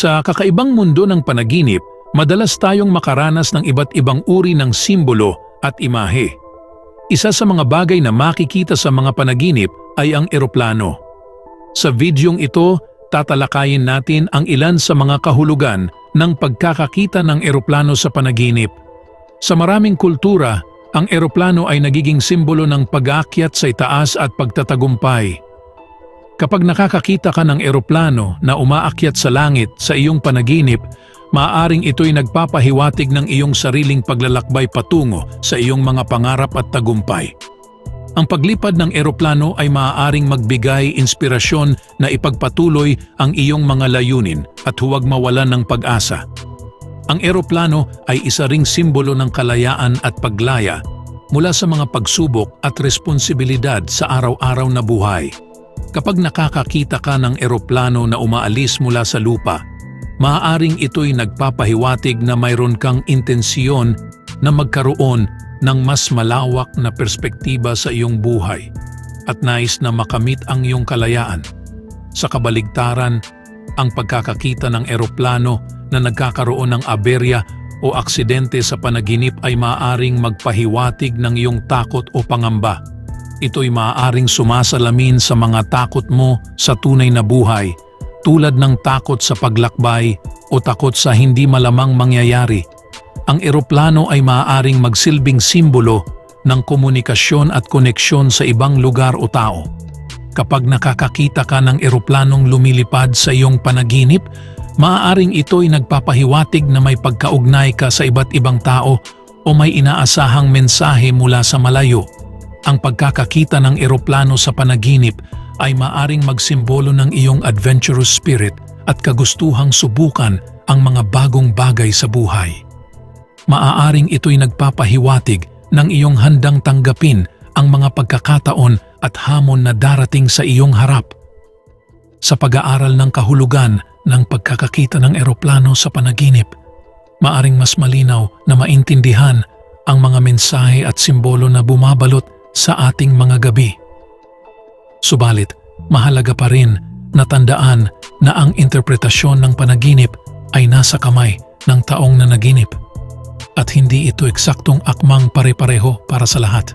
Sa kakaibang mundo ng panaginip, madalas tayong makaranas ng iba't ibang uri ng simbolo at imahe. Isa sa mga bagay na makikita sa mga panaginip ay ang eroplano. Sa videong ito, tatalakayin natin ang ilan sa mga kahulugan ng pagkakakita ng eroplano sa panaginip. Sa maraming kultura, ang eroplano ay nagiging simbolo ng pag-aakyat sa itaas at pagtatagumpay. Kapag nakakakita ka ng eroplano na umaakyat sa langit sa iyong panaginip, maaaring ito'y nagpapahiwatig ng iyong sariling paglalakbay patungo sa iyong mga pangarap at tagumpay. Ang paglipad ng eroplano ay maaaring magbigay inspirasyon na ipagpatuloy ang iyong mga layunin at huwag mawalan ng pag-asa. Ang eroplano ay isa ring simbolo ng kalayaan at paglaya mula sa mga pagsubok at responsibilidad sa araw-araw na buhay. Kapag nakakakita ka ng eroplano na umaalis mula sa lupa, maaaring ito'y nagpapahiwatig na mayroon kang intensyon na magkaroon ng mas malawak na perspektiba sa iyong buhay at nais na makamit ang iyong kalayaan. Sa kabaligtaran, ang pagkakakita ng eroplano na nagkakaroon ng aberya o aksidente sa panaginip ay maaaring magpahiwatig ng iyong takot o pangamba. Ito'y maaaring sumasalamin sa mga takot mo sa tunay na buhay, tulad ng takot sa paglakbay o takot sa hindi malamang mangyayari. Ang eroplano ay maaaring magsilbing simbolo ng komunikasyon at koneksyon sa ibang lugar o tao. Kapag nakakakita ka ng eroplanong lumilipad sa iyong panaginip, maaaring ito'y nagpapahiwatig na may pagkaugnay ka sa iba't ibang tao o may inaasahang mensahe mula sa malayo. Ang pagkakakita ng eroplano sa panaginip ay maaring magsimbolo ng iyong adventurous spirit at kagustuhang subukan ang mga bagong bagay sa buhay. Maaaring ito'y nagpapahiwatig ng iyong handang tanggapin ang mga pagkakataon at hamon na darating sa iyong harap. Sa pag-aaral ng kahulugan ng pagkakakita ng eroplano sa panaginip, maaring mas malinaw na maintindihan ang mga mensahe at simbolo na bumabalot sa ating mga gabi. Subalit, mahalaga pa rin na tandaan na ang interpretasyon ng panaginip ay nasa kamay ng taong nanaginip at hindi ito eksaktong akmang pare-pareho para sa lahat.